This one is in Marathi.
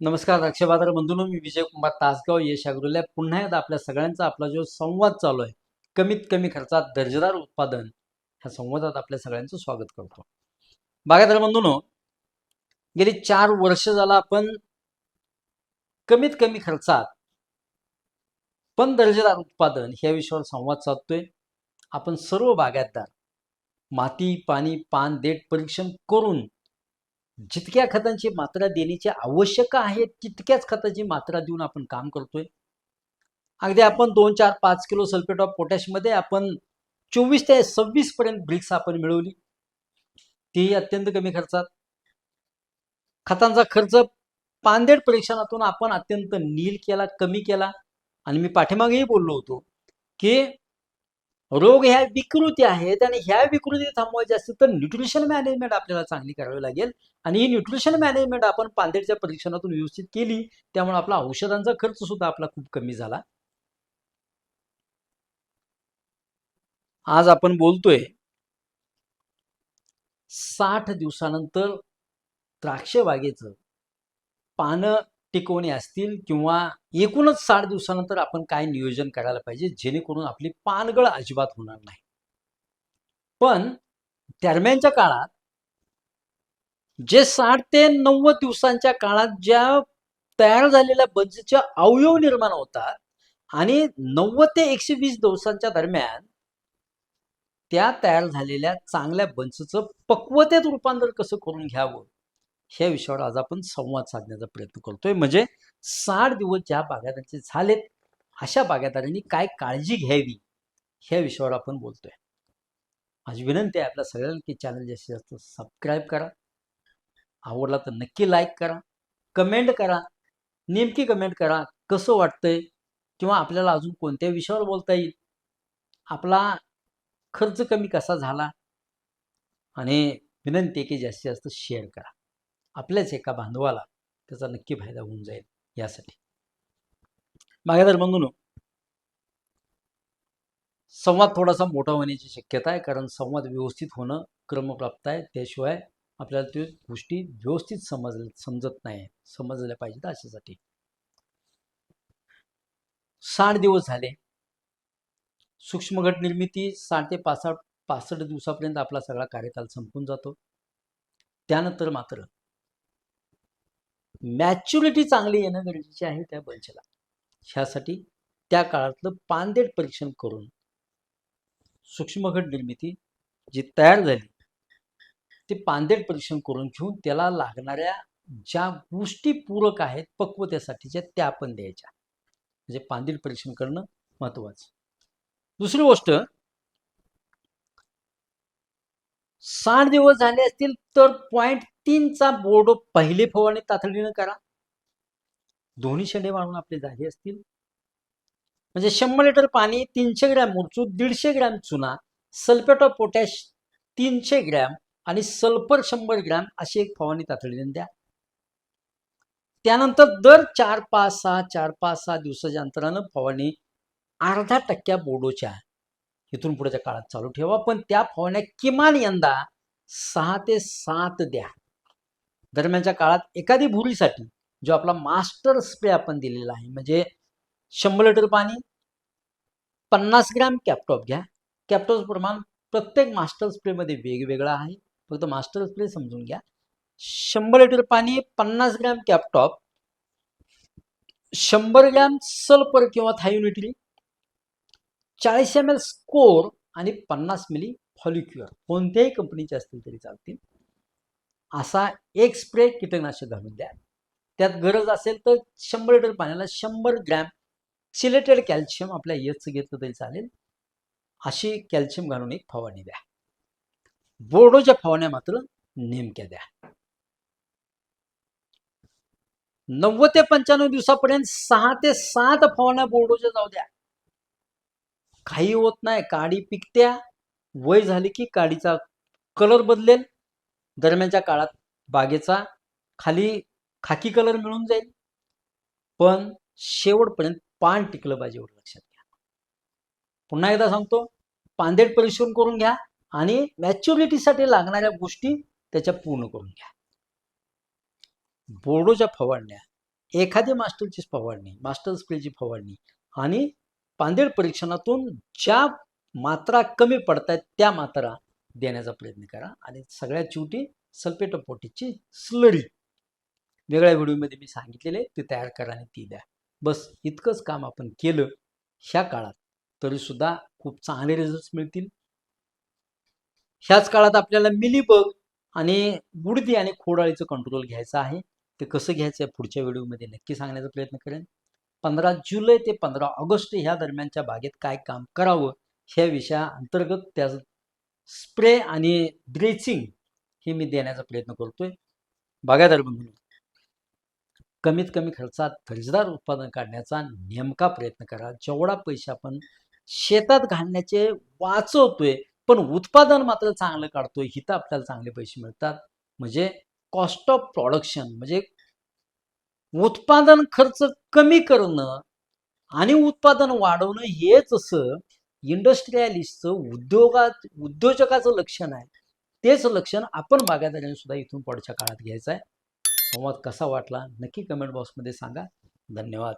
नमस्कार द्राक्ष बाजार बंधूंनो मी विजय कुमार तासगाव यश अग्रोल्या पुन्हा एकदा आपल्या सगळ्यांचा आपला जो संवाद चालू आहे कमीत कमी खर्चात दर्जेदार उत्पादन ह्या संवादात आपल्या सगळ्यांचं स्वागत करतो. बागायतदार बंधूंनो गेली चार वर्ष झाला आपण कमीत कमी खर्चात पण दर्जेदार उत्पादन ह्या विषयावर संवाद साधतोय. आपण सर्व बागायतदार माती पाणी पान देठ परीक्षण करून जितक्या खतांची मात्रा देण्याची आवश्यक आहे तितक्याच खताची मात्रा देऊन आपण काम करतोय. अगदी आपण दोन चार पाच किलो सल्फेट ऑफ पोटॅशमध्ये आपण चोवीस ते सव्वीस पर्यंत ब्रिक्स आपण मिळवली. तीही अत्यंत कमी खर्चात. खतांचा खर्च पानदेड परीक्षणातून आपण अत्यंत नील केला कमी केला. आणि मी पाठीमागेही बोललो होतो की रोग ह्या विकृती आहेत आणि ह्या विकृती थांबवायची असतील तर न्यूट्रिशन मॅनेजमेंट आपल्याला चांगली करावी लागेल. आणि ही न्यूट्रिशन मॅनेजमेंट आपण पांदेडच्या परीक्षणातून व्यवस्थित केली त्यामुळे आपला औषधांचा खर्च सुद्धा आपला खूप कमी झाला. आज आपण बोलतोय साठ दिवसानंतर द्राक्ष बागेचं पानं टिकवणे असतील किंवा एकूणच साठ दिवसानंतर आपण काय नियोजन करायला पाहिजे जेणेकरून आपली पानगळ अजिबात होणार नाही. पण दरम्यानच्या काळात जे साठ ते नव्वद दिवसांच्या काळात ज्या तयार झालेल्या बंचचे अवयव निर्माण होतात आणि नव्वद ते एकशे वीस दिवसांच्या दरम्यान त्या तयार झालेल्या चांगल्या बंचचं पक्वतेत रूपांतर कसं करून घ्यावं ह्या विषयावर आज आपण संवाद साधण्याचा प्रयत्न करतोय. म्हणजे साठ दिवस ज्या बागायतांचे झालेत अशा बागायतदारांनी काय काळजी घ्यावी ह्या विषयावर आपण बोलतोय. माझी विनंती आहे आपल्या सगळ्यांना की चॅनल जास्तीत जास्त सबस्क्राईब करा. आवडला तर नक्की लाईक करा. कमेंट करा. नेमकी कमेंट करा कसं वाटतंय किंवा आपल्याला अजून कोणत्या विषयावर बोलता येईल? आपला खर्च कमी कसा झाला? आणि विनंती आहे की जास्तीत जास्त शेअर करा. आपल्याच एका बांधवाला त्याचा नक्की फायदा होऊन जाईल यासाठी. मागेदार बंधून संवाद थोडासा मोठा होण्याची शक्यता आहे कारण संवाद व्यवस्थित होणं क्रमप्राप्त आहे. त्याशिवाय आपल्याला ते गोष्टी व्यवस्थित समज समजत नाही समजल्या पाहिजेत अशासाठी. साठ दिवस झाले. सूक्ष्म गट निर्मिती साठ ते पासष्ट पासष्ट दिवसापर्यंत आपला सगळा कार्यकाल संपून जातो. त्यानंतर मात्र मॅच्युरिटी चांगली येणं गरजेची आहे त्या बंचला ह्यासाठी त्या काळातलं पानदेट परीक्षण करून सूक्ष्मघट निर्मिती जी तयार झाली ते पानदेट परीक्षण करून घेऊन त्याला लागणाऱ्या ज्या गोष्टी पूरक आहेत पक्वतेसाठीच्या त्या आपण द्यायच्या. म्हणजे पानदेट परीक्षण करणं महत्वाचं दुसरी गोष्ट साठ दिवस झाले असतील तर पॉईंट तीनचा बोर्ड पहिले फवारणी तातडीनं करा. दोन्ही शेंडे वाढून आपले झाले असतील. म्हणजे शंभर लिटर पाणी तीनशे ग्रॅम मुरचू दीडशे ग्रॅम चुना सल्फेट ऑफ पोटॅश तीनशे ग्रॅम आणि सल्फर शंभर ग्रॅम अशी एक फवारणी तातडीने द्या. त्यानंतर दर चार पाच सहा चार पाच सहा दिवसाच्या अंतरानं फवारणी अर्धा टक्क्या बोडोच्या इथून पुढच्या काळात चालू ठेवा. पण त्या फवारण्या किमान यंदा सहा ते सात द्या. दरम्यानच्या काळात एखादी भुरीसाठी जो आपला मास्टर स्प्रे आपण दिलेला आहे म्हणजे शंभर लिटर पाणी पन्नास ग्रॅम कॅपटॉप घ्या. कॅपटॉप प्रमाण प्रत्येक मास्टर स्प्रेमध्ये वेगवेगळा आहे. फक्त मास्टर स्प्रे समजून घ्या. शंभर लिटर पाणी पन्नास ग्रॅम कॅपटॉप शंभर ग्रॅम सल्फर किंवा थायोनिट्री चाळीस एम एल स्कोर आणि पन्नास मिली फॉलिक्युअर कोणत्याही कंपनीचे असतील तरी चालतील. असा एक स्प्रे कीटकनाशक घालून द्या. त्यात गरज असेल तर शंभर लिटर पाण्याला शंभर ग्रॅम सिलेटेड कॅल्शियम आपल्या यच घेतलं तरी चालेल. अशी कॅल्शियम घालून एक फवारणी द्या. बोर्डोच्या फवारण्या मात्र नेमक्या द्या. नव्वद ते पंच्याण्णव दिवसापर्यंत सहा ते सात फवारण्या बोर्डोच्या जाऊ द्या. काही होत नाही. काडी पिकत्या. वय झाली की काडीचा कलर बदलेल. दरम्यानच्या काळात बागेचा खाली खाकी कलर मिळून जाईल. पण शेवटपर्यंत पान टिकलं पाहिजे एवढं लक्षात घ्या. पुन्हा एकदा सांगतो पांदेट परिश्रम करून घ्या आणि मॅच्युरिटीसाठी लागणाऱ्या गोष्टी त्याच्या पूर्ण करून घ्या. बोर्डोच्या फवारण्या एखादी मास्टरची फवारणी मास्टर स्प्रेची फवारणी आणि पांदेड परीक्षणातून ज्या मात्रा कमी पडत आहेत त्या मात्रा देण्याचा प्रयत्न करा. आणि सगळ्यात शेवटी सल्फेट ऑफ स्लरी. वेगळ्या व्हिडिओमध्ये मी सांगितलेले ते तयार करा आणि ती द्या. बस इतकंच काम आपण केलं. ह्या काळात तरीसुद्धा खूप चांगले रिझल्ट मिळतील. ह्याच काळात आपल्याला मिलीबग आणि बुडदी आणि खोडाळीचं कंट्रोल घ्यायचं आहे. ते कसं घ्यायचं आहे पुढच्या व्हिडिओमध्ये नक्की सांगण्याचा प्रयत्न करेन. पंधरा जुलै ते पंधरा ऑगस्ट ह्या दरम्यानच्या बागेत काय काम करावं ह्या विषया अंतर्गत त्या स्प्रे आणि ब्रेचिंग हे मी देण्याचा प्रयत्न करतोय. बागायदार बंधू कमीत कमी खर्चात दर्जेदार उत्पादन काढण्याचा नेमका प्रयत्न करा. जेवढा पैसे आपण शेतात घालण्याचे वाचवतोय पण उत्पादन मात्र चांगलं काढतोय हिथं आपल्याला चांगले पैसे मिळतात. म्हणजे कॉस्ट ऑफ प्रोडक्शन म्हणजे उत्पादन खर्च कमी करणं आणि उत्पादन वाढवणं हेच असं इंडस्ट्रियलिस्टचं उद्योगात उद्योजकाचं लक्षण आहे. तेच लक्षण आपण बागायदाराने सुद्धा इथून पुढच्या काळात घ्यायचं आहे. संवाद कसा वाटला? नक्की कमेंट बॉक्समध्ये सांगा. धन्यवाद.